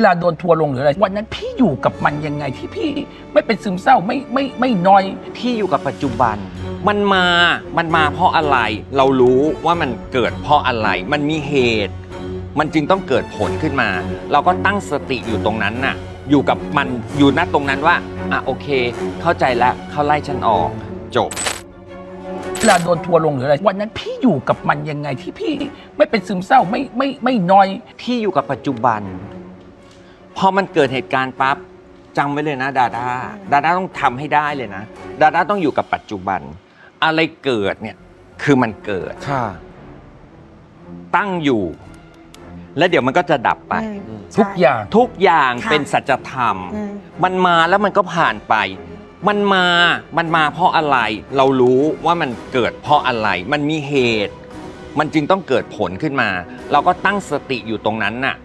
เวลาโดนทัวร์ลงหรืออะไรวันนั้นพี่อยู่กับมันยังไงที่พี่ไม่เป็นซึมเศร้าไม่ไม่ไม่นอย พี่อยู่กับปัจจุบัน มันมา มันมาเพราะอะไร เรารู้ว่ามันเกิดเพราะอะไร มันมีเหตุ มันจึงต้องเกิดผลขึ้นมา เราก็ตั้งสติอยู่ตรงนั้นน่ะ อยู่กับมันอยู่ณตรงนั้นว่า อะโอเค เข้าใจแล้วเขาไล่ฉันออกจบ เวลาโดนทัวร์ลงหรืออะไรวันนั้นพี่อยู่กับมันยังไงที่พี่ไม่เป็นซึมเศร้าไม่ไม่ไม่นอย พี่อยู่กับปัจจุบัน พอมันเกิดเหตุการณ์ปั๊บจำไว้เลยนะดาดาดาดาต้องทำให้ได้เลยนะดาดาต้องอยู่กับปัจจุบัน อะไรเกิดเนี่ยคือมันเกิดค่ะ ตั้งอยู่ แล้วเดี๋ยวมันก็จะดับไป อืมทุกอย่าง ทุกอย่างค่ะ เป็นสัจธรรม อืม มันมาแล้วมันก็ผ่านไป มันมา มันมาเพราะอะไร เรารู้ว่ามันเกิดเพราะอะไร มันมีเหตุ มันจึงต้องเกิดผลขึ้นมา เราก็ตั้งสติอยู่ตรงนั้นน่ะ